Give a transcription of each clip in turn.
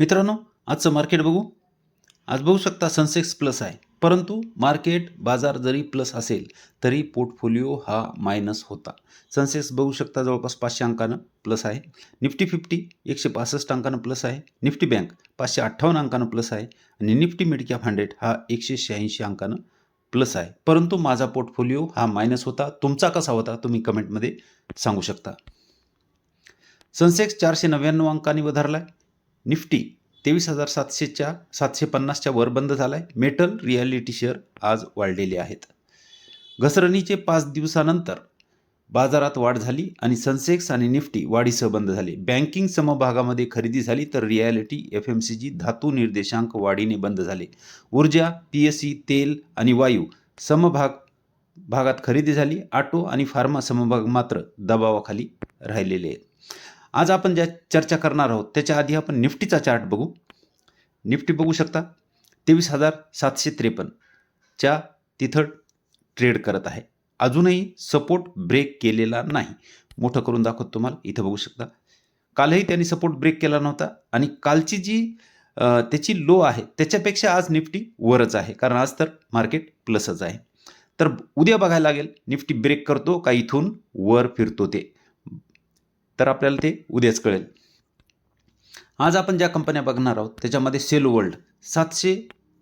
मित्रांनो आजचं मार्केट बघू. आज बघू शकता सनसेक्स प्लस आहे. परंतु मार्केट बाजार जरी प्लस असेल तरी पोर्टफोलिओ हा मायनस होता. सनसेक्स बघू शकता जवळपास पाचशे अंकानं प्लस आहे. निफ्टी फिफ्टी एकशे पासष्ट अंकानं प्लस आहे. निफ्टी बँक पाचशे अठ्ठावन्न अंकानं प्लस आहे. आणि निफ्टी मिड हंड्रेड हा एकशे शहाऐंशी अंकानं प्लस आहे. परंतु माझा पोर्टफोलिओ हा मायनस होता. तुमचा कसा होता तुम्ही कमेंटमध्ये सांगू शकता. सनसेक्स चारशे नव्याण्णव अंकांनी वधारला आहे निफ्टी तेवीस हजार सातशेच्या सातशे पन्नासच्या वर बंद झाला आहे मेटल रिॲलिटी शेअर आज वाढलेले आहेत. घसरणीचे पाच दिवसानंतर बाजारात वाढ झाली आणि सनसेक्स आणि निफ्टी वाढीसह बंद झाले. बँकिंग समभागामध्ये खरेदी झाली तर realty F M C G धातू निर्देशांक वाढीने बंद झाले. ऊर्जा पी एस सी तेल आणि वायू समभाग भागात खरेदी झाली. ऑटो आणि फार्मा समभाग मात्र दबावाखाली राहिलेले आहेत. आज आपण ज्या चर्चा करणार आहोत त्याच्या आधी आपण निफ्टीचा चार्ट बघू. निफ्टी बघू शकता तेवीस हजार सातशे त्रेपन्नच्या तिथं ट्रेड करत आहे. अजूनही सपोर्ट ब्रेक केलेला नाही. मोठं करून दाखवत तुम्हाला इथं बघू शकता. कालही त्यांनी सपोर्ट ब्रेक केला नव्हता आणि कालची जी त्याची लो आहे त्याच्यापेक्षा आज निफ्टी वरच आहे. कारण आज तर मार्केट प्लसच आहे. तर उद्या बघायला लागेल निफ्टी ब्रेक करतो का इथून वर फिरतो ते. तर आपल्याला ते उद्याच कळेल. आज आपण ज्या कंपन्या बघणार आहोत त्याच्यामध्ये सेलो वर्ल्ड सातशे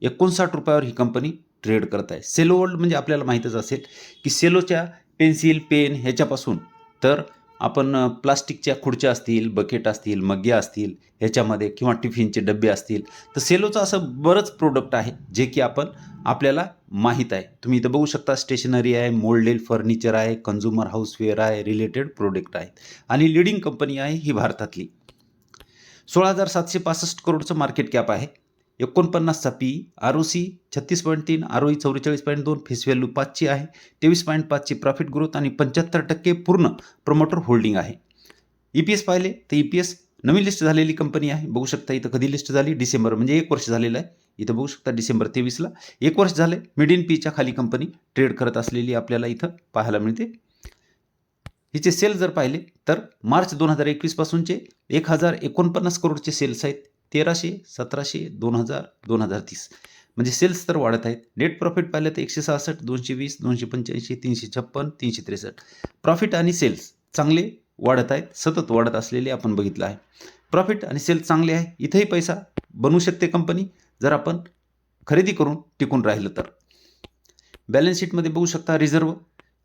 एकोणसाठ रुपयावर ही कंपनी ट्रेड करत आहे. सेलो वर्ल्ड म्हणजे आपल्याला माहीतच असेल की सेलोच्या पेन्सिल पेन ह्याच्यापासून तर आपण प्लास्टिकच्या खुर्च्या असतील बकेट असतील मग्या असतील ह्याच्यामध्ये किंवा टिफिनचे डबे असतील तर सेलोचं असं बरंच प्रोडक्ट आहे जे की आपण आपल्याला माहीत आहे. तुम्ही इथं बघू शकता स्टेशनरी आहे मोल्डेल फर्निचर आहे कन्झ्युमर हाऊसवेअर आहे रिलेटेड प्रोडक्ट आहेत. आणि लिडिंग कंपनी आहे ही भारतातली. सोळा हजार सातशे पासष्ट करोडचं मार्केट कॅप आहे. एकोणपन्नासचा पी आर ओ सी छत्तीस पॉईंट तीन आर ओ ई चौवेचाळीस पॉईंट दोन फेस व्हॅल्यू पाचची आहे. तेवीस पॉईंट पाचची प्रॉफिट ग्रोथ आणि पंच्याहत्तर टक्के पूर्ण प्रमोटर होल्डिंग आहे. ई पी एस पाहिले तर ई पी एस नवीन लिस्ट झालेली कंपनी आहे. बघू शकता इथं कधी लिस्ट झाली? डिसेंबर म्हणजे एक वर्ष झालेलं आहे. इथं बघू शकता डिसेंबर तेवीसला. एक वर्ष झाले मिड इन पीच्या खाली कंपनी ट्रेड करत असलेली आपल्याला इथं पाहायला मिळते. हिचे सेल जर पाहिले तर मार्च दोन हजार एकवीसपासूनचे एक हजार एकोणपन्नास करोडचे सेल्स आहेत. तेराशे सतराशे दोन हजार दोन हजार तीस. म्हणजे सेल्स तर वाढत आहेत. नेट प्रॉफिट पाहिलं तर एकशे सहासष्ट दोनशे वीस दोनशे पंच्याऐंशी तीनशे छप्पन तीनशे त्रेसष्ट. प्रॉफिट आणि सेल्स चांगले वाढत आहेत. सतत वाढत असलेले आपण बघितलं आहे. प्रॉफिट आणि सेल्स चांगले आहे. इथंही पैसा बनवू शकते कंपनी. जर आपण खरेदी करून टिकून राहिलं तर. बॅलन्स शीटमध्ये बघू शकता रिझर्व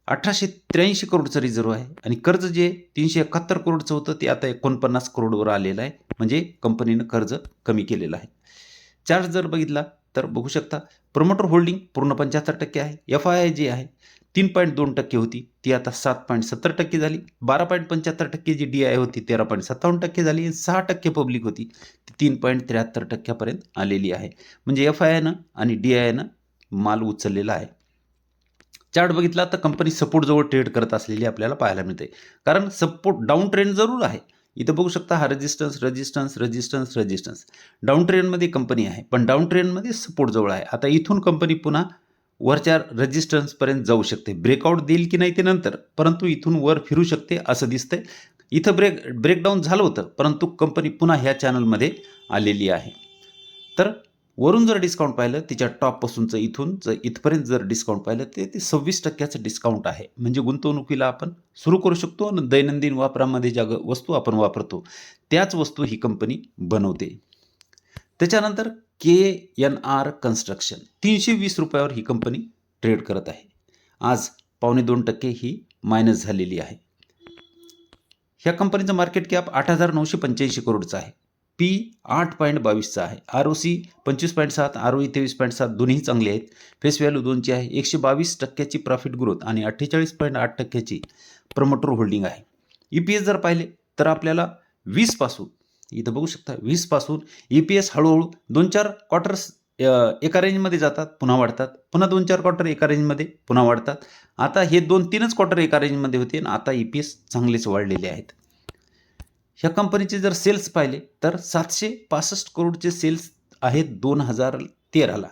अठराशे त्र्याऐंशी करोडचं रिझर्व आहे आणि कर्ज जे तीनशे एकाहत्तर करोडचं होतं ते आता एकोणपन्नास करोडवर आलेलं आहे. म्हणजे कंपनीनं कर्ज कमी केलेलं आहे. चार्ज जर बघितला तर बघू शकता प्रमोटर होल्डिंग पूर्ण पंच्याहत्तर टक्के आहे एफ आय आय जी आहे तीन पॉईंट दोन टक्के होती ती आता सात पॉईंट सत्तर टक्के झाली बारा पॉईंट पंच्याहत्तर टक्के जी डी आय होती तेरा पॉईंट सत्तावन्न टक्के झाली आणि सहा टक्के पब्लिक होती ती तीन पॉईंट त्र्याहत्तर टक्क्यापर्यंत आलेली आहे. म्हणजे एफ आय आयनं आणि डी आय आयनं माल उचललेला आहे. चार्ट बघितला तर कंपनी सपोर्ट जवळ ट्रेड करत असलेली आपल्याला पाहायला मिळते. कारण सपोर्ट डाऊन ट्रेंड जरूर आहे. इथं बघू शकता हा resistance resistance resistance resistance down ट्रेनमध्ये कंपनी आहे पण डाऊन ट्रेनमध्ये सपोर्ट जवळ आहे. आता इथून कंपनी पुन्हा वरच्या रेजिस्टन्सपर्यंत जाऊ शकते. ब्रेकआउट देईल की नाही ते नंतर परंतु इथून वर फिरू शकते असं दिसतंय. इथं ब्रेक ब्रेकडाऊन झालं होतं परंतु कंपनी पुन्हा ह्या चॅनलमध्ये आलेली आहे. तर वरून जर डिस्काउंट पाहिलं तिच्या टॉपपासूनचं इथून जर इथपर्यंत जर डिस्काउंट पाहिलं ते ते सव्वीस टक्क्याचं डिस्काउंट आहे. म्हणजे गुंतवणुकीला आपण सुरू करू शकतो आणि दैनंदिन वापरामध्ये ज्या ग- वस्तू आपण वापरतो त्याच वस्तू ही कंपनी बनवते. त्याच्यानंतर के एन आर कन्स्ट्रक्शन तीनशे वीस रुपयावर ही कंपनी ट्रेड करत आहे. आज पावणे दोन टक्के ही मायनस झालेली आहे. ह्या कंपनीचं मार्केट कॅप आठ हजार नऊशे पंच्याऐंशी करोडचं आहे. पी आठ पॉईंट बावीसचा आहे. आर ओ सी पंचवीस पॉईंट सात आर ओ ई तेवीस पॉईंट सात दोन्ही चांगले आहेत. फेस व्हॅल्यू दोनची आहे. एकशे बावीस टक्क्याची प्रॉफिट ग्रोथ आणि अठ्ठेचाळीस पॉईंट आठ टक्क्याची प्रमोटर होल्डिंग आहे. ई पी एस जर पाहिले तर आपल्याला वीसपासून इथं बघू शकता वीसपासून ई पी एस हळूहळू दोन चार क्वार्टर्स एका रेंजमध्ये जातात पुन्हा वाढतात. पुन्हा दोन चार क्वार्टर एका रेंजमध्ये पुन्हा वाढतात. आता हे दोन तीनच क्वार्टर एका रेंजमध्ये होते आणि आता ई पी एस चांगलेच वाढलेले आहेत. ह्या कंपनीचे जर सेल्स पाहिले तर सातशे पासष्ट करोडचे सेल्स आहेत दोन हजार तेराला.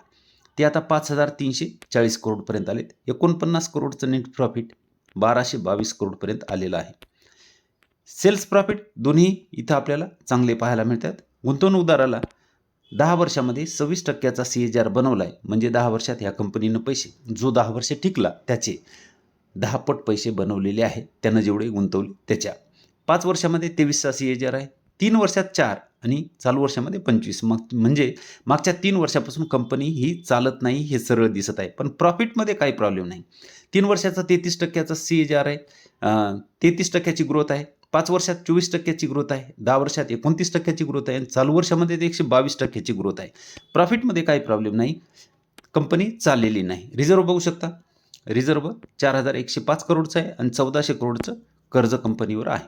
ते आता पाच हजार तीनशे चाळीस करोडपर्यंत आलेत. एकोणपन्नास करोडचं नेट प्रॉफिट बाराशे बावीस करोडपर्यंत आलेलं आहे. सेल्स प्रॉफिट दोन्ही इथं आपल्याला चांगले पाहायला मिळतात. गुंतवणूकदाराला दहा वर्षामध्ये सव्वीस टक्क्याचा सी एच आर बनवला आहे म्हणजे दहा वर्षात ह्या कंपनीनं पैसे जो दहा वर्ष टिकला त्याचे दहा पट पैसे बनवलेले आहेत. त्यानं जेवढे गुंतवले त्याच्या पाच वर्षामध्ये तेवीसचा सी एजर आर आहे तीन वर्षात चार आणि चालू वर्षामध्ये पंचवीस. मग म्हणजे मागच्या तीन वर्षापासून कंपनी ही चालत नाही हे सरळ दिसत आहे. पण प्रॉफिटमध्ये काही प्रॉब्लेम नाही. तीन वर्षाचा तेहतीस टक्क्याचा सी एच आर आहे तेहतीस टक्क्याची ग्रोथ आहे पाच वर्षात चोवीस टक्क्याची ग्रोथ आहे दहा वर्षात एकोणतीस टक्क्याची ग्रोथ आहे आणि चालू वर्षामध्ये ते एकशे बावीस टक्क्याची ग्रोथ आहे. प्रॉफिटमध्ये काही प्रॉब्लेम नाही. कंपनी चाललेली नाही. रिझर्व बघू शकता. रिझर्व चार हजार एकशे पाच करोडचं आहे आणि चौदाशे करोडचं कर्ज कंपनीवर आहे.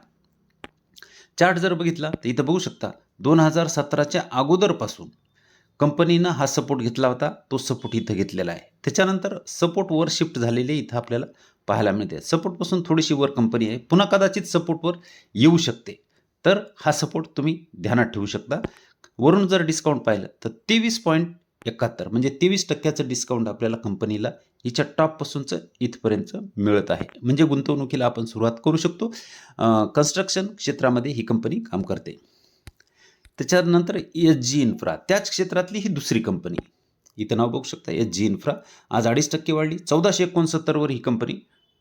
चार्ट जर बघितला तर इथं बघू शकता दोन हजार सतराच्या अगोदरपासून कंपनीनं हा सपोर्ट घेतला होता तो सपोर्ट इथं घेतलेला आहे. त्याच्यानंतर सपोर्ट वर शिफ्ट झालेले इथं आपल्याला पाहायला मिळते. सपोर्टपासून थोडीशी वर कंपनी आहे. पुन्हा कदाचित सपोर्टवर येऊ शकते. तर हा सपोर्ट तुम्ही ध्यानात ठेवू शकता. वरून जर डिस्काउंट पाहिलं तर तेवीस पॉईंट एकाहत्तर. म्हणजे तेवीस टक्क्याचं डिस्काउंट आपल्याला कंपनीला हिच्या टॉपपासूनचं इथपर्यंत मिळत आहे. म्हणजे गुंतवणुकीला आपण सुरुवात करू शकतो. कन्स्ट्रक्शन क्षेत्रामध्ये ही कंपनी काम करते. त्याच्यानंतर एस जी इन्फ्रा त्याच क्षेत्रातली ही दुसरी कंपनी इथं नाव बघू शकता. एस जी इन्फ्रा आज अडीच टक्के वाढली. चौदाशे एकोणसत्तरवर ही कंपनी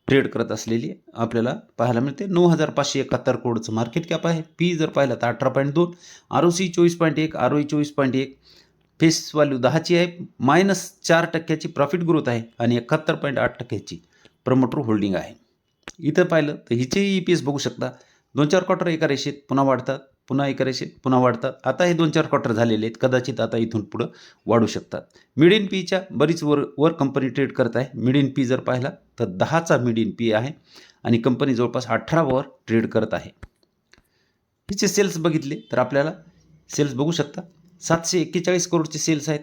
ट्रेड करत असलेली आपल्याला पाहायला मिळते. नऊ हजार पाचशे एकाहत्तर करोडचं मार्केट कॅप आहे. पी जर पाहिलं तर अठरा पॉईंट दोन. आर ओ सी चोवीस पॉईंट एक. आर ओ ई चोवीस पॉईंट एक. फेस व्हॅल्यू दहाची आहे मायनस चार टक्क्याची प्रॉफिट ग्रोथ आहे आणि एकाहत्तर पॉईंट आठ टक्क्याची प्रमोटर होल्डिंग आहे. इथं पाहिलं तर हिचेही ई पी एस बघू शकता. दोन चार क्वार्टर एका रेषेत पुन्हा वाढतात पुन्हा एका रेषेत पुन्हा वाढतात. आता हे दोन चार क्वार्टर झालेले आहेत कदाचित आता इथून पुढं वाढू शकतात. मिड इन पीच्या बरीच वर वर कंपनी ट्रेड करत आहे. मिड इन पी जर पाहिला तर दहाचा मिड इन पी आहे आणि कंपनी जवळपास अठरावर ट्रेड करत आहे. हिचे सेल्स बघितले तर आपल्याला सेल्स बघू शकता. सातशे एक्केचाळीस करोडचे सेल्स आहेत.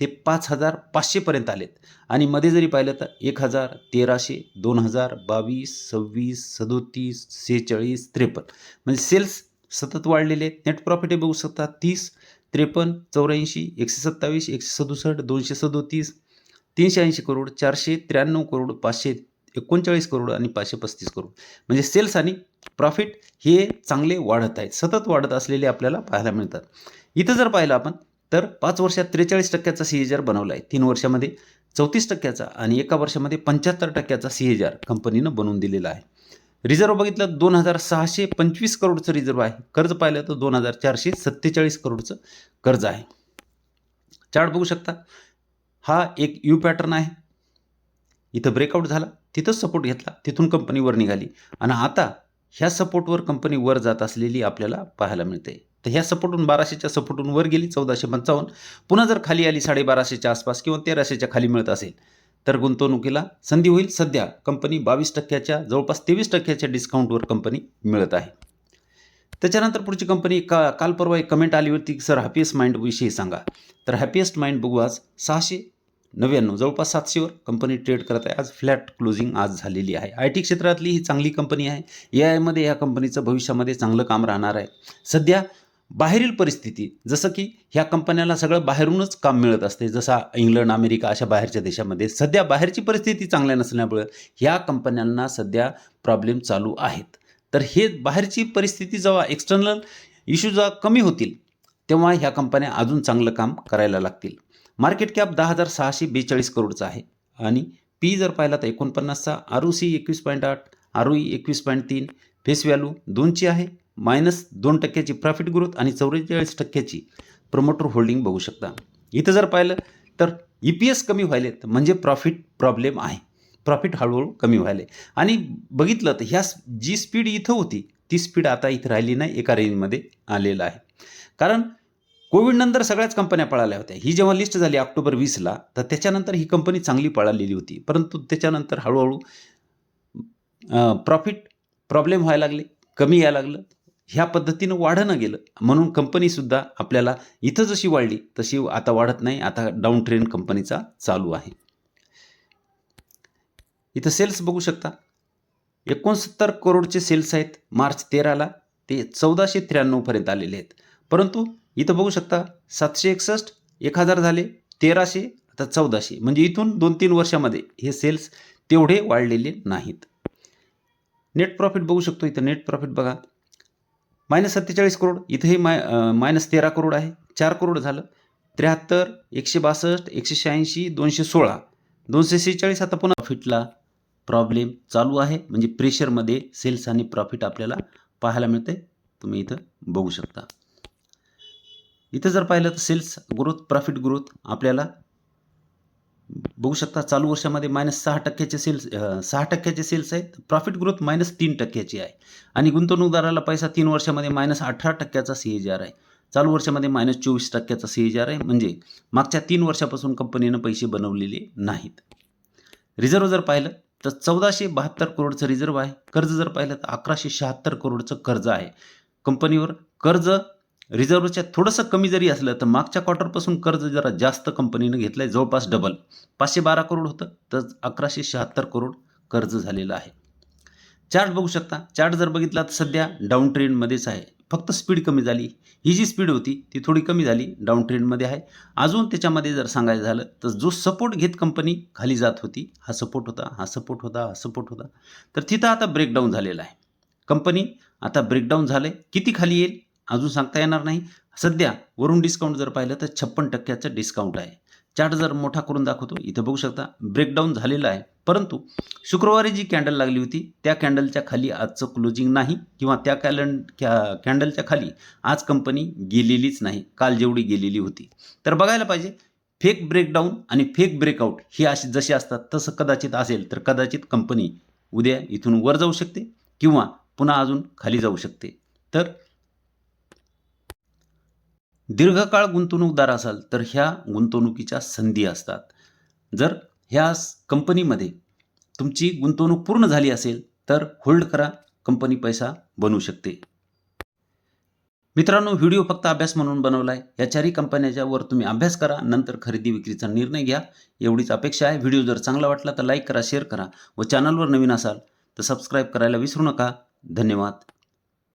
ते पाच हजार पाचशेपर्यंत आलेत. आणि मध्ये जरी पाहिलं तर एक हजार तेराशे दोन हजार बावीस सव्वीस सदोतीस सेहेचाळीस त्रेपन्न. म्हणजे सेल्स सतत वाढलेले आहेत. नेट प्रॉफिट हे बघू शकता तीस त्रेपन्न चौऱ्याऐंशी एकशे सत्तावीस एकशे सदुसष्ट दोनशे सदोतीस तीनशे ऐंशी करोड चारशे त्र्याण्णव करोड पाचशे एकोणचाळीस करोड आणि पाचशे पस्तीस करोड. म्हणजे सेल्स आणि प्रॉफिट हे चांगले वाढत आहेत. सतत वाढत असलेले आपल्याला पाहायला मिळतात. इथं जर पाहिलं आपण तर पाच वर्षात त्रेचाळीस टक्क्याचा सी एच आर बनवला आहे तीन वर्षामध्ये चौतीस टक्क्याचा आणि एका वर्षामध्ये पंच्याहत्तर टक्क्याचा सी एच आर कंपनीनं बनवून दिलेला आहे. रिझर्व बघितलं दोन हजार सहाशे पंचवीस करोडचं रिझर्व आहे. कर्ज पाहिलं तर दोन हजार चारशे सत्तेचाळीस करोडचं कर्ज आहे. चार्ट बघू शकता. हा एक यू पॅटर्न आहे. इथं ब्रेकआउट झाला. तिथंच सपोर्ट घेतला. तिथून कंपनी वर निघाली. आणि आता ह्या सपोर्टवर कंपनी वर जात असलेली आपल्याला पाहायला मिळते. तर ह्या सपोर्टून बाराशेच्या सपोर्टून वर गेली चौदाशे पंचावन्न. पुन्हा जर खाली आली साडेबाराशेच्या आसपास किंवा तेराशेच्या खाली मिळत असेल तर गुंतवणुकीला संधी होईल. सध्या कंपनी बावीस टक्क्याच्या जवळपास तेवीस टक्क्याच्या डिस्काउंटवर कंपनी मिळत आहे. त्याच्यानंतर पुढची कंपनी का काल परवा एक कमेंट आली होती की सर हॅपिएस्ट माइंडविषयी सांगा. तर हॅपिएस्ट माइंड बघू आज सहाशे नव्याण्णव जवळपास सातशेवर कंपनी ट्रेड करत आहे. आज फ्लॅट क्लोजिंग आज झालेली आहे. आय टी क्षेत्रातली ही चांगली कंपनी आहे. ए आयमध्ये या कंपनीचं भविष्यामध्ये चांगलं काम राहणार आहे. सध्या बाहेरील परिस्थिती जसं की ह्या कंपन्याला सगळं बाहेरूनच काम मिळत असते. जसा इंग्लंड अमेरिका अशा बाहेरच्या देशामध्ये सध्या बाहेरची परिस्थिती चांगल्या नसल्यामुळं ह्या कंपन्यांना सध्या प्रॉब्लेम चालू आहेत. तर हे बाहेरची परिस्थिती जेव्हा एक्सटर्नल इश्यू जेव्हा कमी होतील तेव्हा ह्या कंपन्या अजून चांगलं काम करायला लागतील. मार्केट कॅप दहा हजार सहाशे बेचाळीस करोडचा आहे. आणि पी जर पाहिला तर एकोणपन्नासचा आर ओ सी एकवीस पॉईंट आठ आर ओ ई एकवीस पॉईंट तीन फेस व्हॅल्यू दोनची आहे. मायनस दोन टक्क्याची प्रॉफिट ग्रोथ आणि चौवेचाळीस टक्क्याची प्रमोटर होल्डिंग बघू शकता. इथं जर पाहिलं तर ई पी एस कमी व्हायलेत म्हणजे प्रॉफिट प्रॉब्लेम आहे. प्रॉफिट हळूहळू कमी व्हायले. आणि बघितलं तर ह्या जी स्पीड इथं होती ती स्पीड आता इथं राहिली नाही एका रेंजमध्ये आलेलं आहे. कारण कोविडनंतर सगळ्याच कंपन्या पळाल्या होत्या. ही जेव्हा लिस्ट झाली ऑक्टोबर वीसला तर त्याच्यानंतर ही कंपनी चांगली पळालेली होती. परंतु त्याच्यानंतर हळूहळू प्रॉफिट प्रॉब्लेम व्हायला लागले कमी यायला लागलं. ह्या पद्धतीनं वाढणं गेलं. म्हणून कंपनीसुद्धा आपल्याला इथं जशी वाढली तशी आता वाढत नाही. आता डाऊन ट्रेंड कंपनीचा चालू आहे. इथं सेल्स बघू शकता. एकोणसत्तर करोडचे सेल्स आहेत. मार्च तेराला ते चौदाशे त्र्याण्णवपर्यंत आलेले आहेत. परंतु इथं बघू शकता सातशे एकसष्ट एक हजार झाले. तेराशे आता चौदाशे. म्हणजे इथून दोन तीन वर्षामध्ये हे सेल्स तेवढे वाढलेले नाहीत. नेट प्रॉफिट बघू शकतो. इथं नेट प्रॉफिट बघा. मायनस सत्तेचाळीस करोड इथंही माय मायनस तेरा करोड आहे. चार करोड झालं. त्र्याहत्तर एकशे बासष्ट एकशे शहाऐंशी दोनशे सोळा. दोनशे सेहेचाळीस आता पुन्हा प्रॉफिटला प्रॉब्लेम चालू आहे. म्हणजे प्रेशरमध्ये सेल्स आणि प्रॉफिट आपल्याला पाहायला मिळते तुम्ही इथं बघू शकता. इथं जर पाहिलं तर सेल्स ग्रोथ प्रॉफिट ग्रोथ आपल्याला बघू शकता चालू वर्षामध्ये मायनस सहा टक्क्याचे सेल्स सहा टक्क्याचे सेल्स आहेत. प्रॉफिट ग्रोथ मायनस तीन टक्क्याची आहे. आणि गुंतवणूकदाराला पैसा तीन वर्षामध्ये मायनस अठरा टक्क्याचा सी एच जी आर आहे. चालू वर्षामध्ये मायनस चोवीस टक्क्याचा सी एच आर आहे. म्हणजे मागच्या तीन वर्षापासून कंपनीनं पैसे बनवलेले नाहीत. रिझर्व्ह जर पाहिलं तर चौदाशे बहात्तर करोडचं रिझर्व्ह आहे. कर्ज जर पाहिलं तर अकराशे शहात्तर करोडचं कर्ज आहे. कंपनीवर कर्ज रिझर्व्हच्या थोडंसं कमी जरी असलं तर मागच्या क्वार्टरपासून कर्ज जरा जास्त कंपनीनं घेतलं आहे जवळपास डबल. पाचशे बारा करोड होतं तर अकराशे शहात्तर करोड कर्ज झालेलं आहे. चार्ट बघू शकता. चार्ट जर बघितला तर सध्या डाऊन ट्रेंडमध्येच आहे. फक्त स्पीड कमी झाली. ही जी स्पीड होती ती थोडी कमी झाली डाऊन ट्रेंडमध्ये आहे. अजून त्याच्यामध्ये जर सांगायचं झालं तर जो सपोर्ट घेत कंपनी खाली जात होती हा सपोर्ट होता हा सपोर्ट होता हा सपोर्ट होता. तर तिथं आता ब्रेकडाऊन झालेला आहे. कंपनी आता ब्रेकडाऊन झालं आहे किती खाली येईल? अजून सांगता येणार नाही. सध्या वरून डिस्काउंट जर पाहिलं तर छप्पन टक्क्याचं डिस्काउंट आहे. चार्ट जर मोठा करून दाखवतो इथं बघू शकता ब्रेकडाऊन झालेला आहे. परंतु शुक्रवारी जी कॅन्डल लागली होती त्या कॅन्डलच्या खाली आजचं क्लोजिंग नाही किंवा त्या कॅलन कॅ कॅन्डलच्या खाली आज कंपनी गेलेलीच नाही. काल जेवढी गेलेली होती. तर बघायला पाहिजे फेक ब्रेकडाऊन आणि फेक ब्रेकआउट ही अशी जशी असतात तसं कदाचित असेल तर कदाचित कंपनी उद्या इथून वर जाऊ शकते किंवा पुन्हा अजून खाली जाऊ शकते. तर दीर्घकाळ गुंतवणूकदार असाल तर ह्या गुंतवणुकीच्या संधी असतात. जर ह्या कंपनीमध्ये तुमची गुंतवणूक पूर्ण झाली असेल तर होल्ड करा कंपनी पैसा बनवू शकते. मित्रांनो व्हिडिओ फक्त अभ्यास म्हणून बनवला आहे या चारही कंपन्याच्या वर तुम्ही अभ्यास करा नंतर खरेदी विक्रीचा निर्णय घ्या. एवढीच अपेक्षा आहे. व्हिडिओ जर चांगला वाटला तर लाईक करा शेअर करा व चॅनलवर नवीन असाल तर सबस्क्राईब करायला विसरू नका. धन्यवाद.